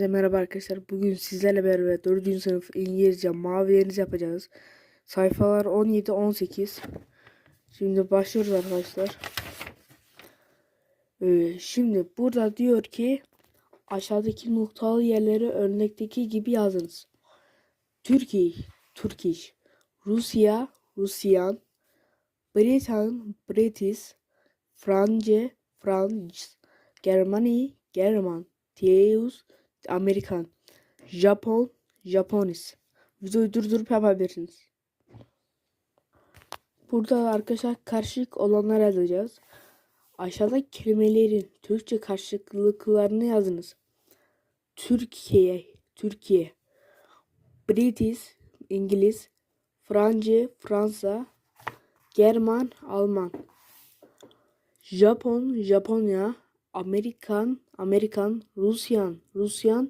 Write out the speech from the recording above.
Herkese merhaba arkadaşlar. Bugün sizlerle beraber 4. sınıf İngilizce mavilerinizi yapacağız. Sayfalar 17-18. Şimdi başlıyoruz arkadaşlar. Ee, şimdi burada diyor ki aşağıdaki noktalı yerleri örnekteki gibi yazınız. Türkiye, Turkish, Rusya, Rusyan, Britain, British, France, France, Germany, German, Teus, Amerikan, Japon, Japonis. Videoyu durdurup yapabilirsiniz. Burada arkadaşlar karışık olanlar yazacağız. Aşağıda kelimelerin Türkçe karşılıklarını yazınız. Türkiye, Türkiye, British, İngiliz, Fransa, Fransa, German, Alman, Japon, Japonya, Amerikan, Amerikan, Rusyan, Rusyan,